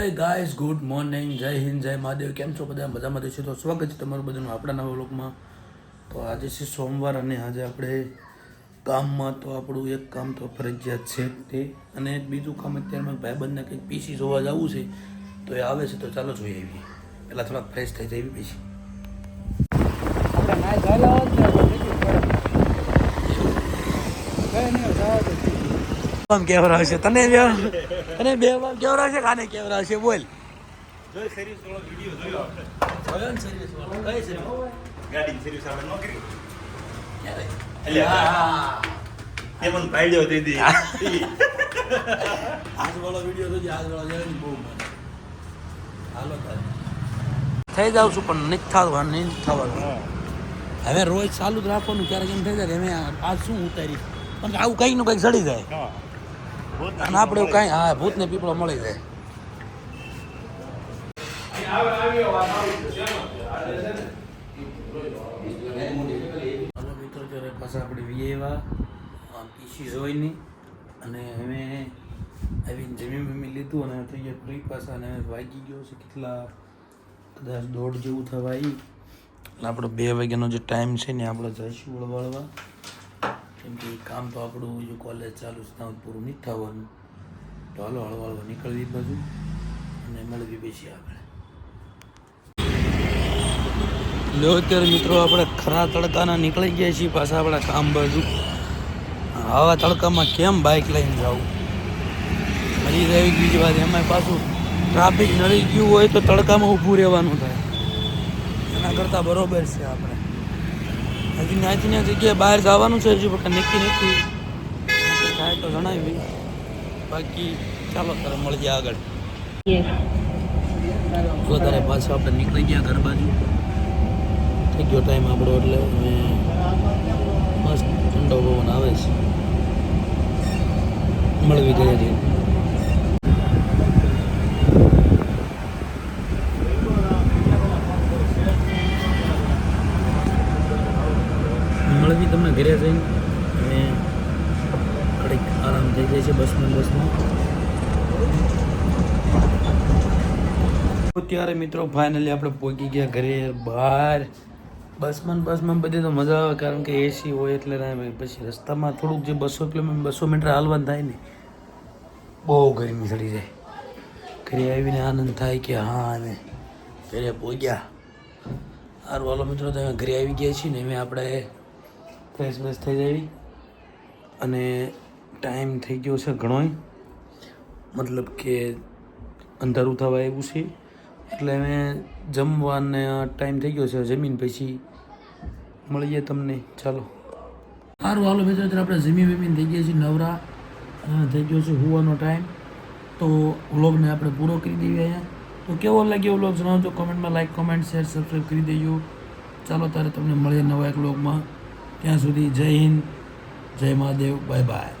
Hey guys good morning જય હિન્દ, જય મહાદેવ, કેમ છો બધા? મજામાં છે. તો સ્વાગત છે તમારું બધાનું આપણા નવા લોકમાં તો આજે છે સોમવાર અને આજે આપણે કામમાં તો આપણું એક કામ તો ફરજિયાત છે તે. અને બીજું કામ અત્યારમાં ભાઈબંધને કંઈક પીસી જોવા જવું છે, તો એ આવે છે, તો ચાલો જોઈ આવીએ પહેલાં થોડાક ફ્રેશ થઈ જાય પછી આપણે નાઈ ધોયેલા હોત ને તો બીજું પડે. કઈ નહીં જાવ તો ઠીક. આમ કેવરાવશે તને બે તને બે વાર કેવરાવશે કાને કેવરાવશે બોલ. થઈ જાવ છું પણ નથી થવાનું નહીં થવાનું. હવે રોજ ચાલુ જ રાખવાનું ક્યારેક એમ થઈ જાય આજ શું ઉતારી પણ આવું કઈ નું કંઈક સડી જાય. અને આપણે એવું કાંઈ, હા, ભૂતને પીપળો મળી જાય. હાલો મિત્રો, ત્યારે પાછા આપણે વિયેવા પીસી જોઈની, અને હવે આવીને જમી બમી લીધું અને થઈ ગયા ફ્રી પાછા, અને વાગી ગયો છે કેટલા, કદાચ દોઢ જેવું થવા આવી એટલે આપણો બે વાગ્યાનો જે ટાઈમ છે ને, આપણે જઈશું વળવાળવા. કેમ કે કામ તો આપણું જો કોલેજ ચાલુ છે, ત્યાં પૂરું નથી થવાનું. તો હાલો હળવાળવા નીકળવી બાજુ અને મળવી બેસી આપણે લો, અત્યારે મિત્રો આપણે ખરા તડકાના નીકળી ગયા છીએ પાછા આપણા કામ બાજુ. આવા તડકામાં કેમ બાઇક લઈને જવું? મરી રહેવી બીજી વાત એમાં પાછું ટ્રાફિક નડી ગયું હોય તો તડકામાં ઊભું રહેવાનું થાય. એના કરતાં બરોબર છે આપણે. હજી ત્યાંથી ત્યાં જગ્યાએ બહાર જવાનું છે હજુ, પણ નક્કી નથી. થાય તો જણાવી. બાકી ચાલો, તારે મળીએ આગળ. જો તારે પાછા આપણે નીકળી ગયા ઘર બાજુ. થઈ ગયો ટાઈમ આપણો એટલે અમે મસ્ત ઠંડો પવન આવે છે. મળવી ગયા છે મળવી તમને ઘરે જઈને અને ઘડીક આરામ થઈ જાય છે બસમાં બસમાં. ત્યારે મિત્રો ફાઇનલી આપણે પહોંચી ગયા ઘરે બહાર. બસમાં બસમાં બધે તો મજા આવે કારણ કે એસી હોય એટલે પછી રસ્તામાં થોડુંક જે બસો કિલોમીટર બસો મીટર હાલવાનું થાય ને, બહુ ગરમી ચડી જાય. ઘરે આવીને આનંદ થાય કે હા અમે ઘરે પહોંચ્યા સારું વાલો મિત્રો તમે ઘરે આવી ગયા છીએ ને, અમે આપણે ફ્રેશ બેશ થઈ જાય અને ટાઈમ થઈ ગયો છે ઘણોય. મતલબ કે અંધારું થવા આવ્યું છે. એટલે અમે જમવાને ટાઈમ થઈ ગયો છે. જમીન પછી મળીએ તમને. ચાલો. સારું, હાલો મિત્રો આપણે જમી વમીન થઈ ગયા છીએ નવરા. થઈ ગયો છે હોવાનો ટાઈમ. તો વ્લોગને આપણે પૂરો કરી દઈએ અહીંયા. તો કેવો લાગ્યો વ્લોગ? જણાવજો. કોમેન્ટમાં લાઈક કોમેન્ટ શેર સબસ્ક્રાઈબ કરી દેજો. ચાલો, ત્યારે તમને મળીએ નવા એક વ્લોગમાં. ત્યાં સુધી જય હિન્દ જય મહાદેવ બાય બાય.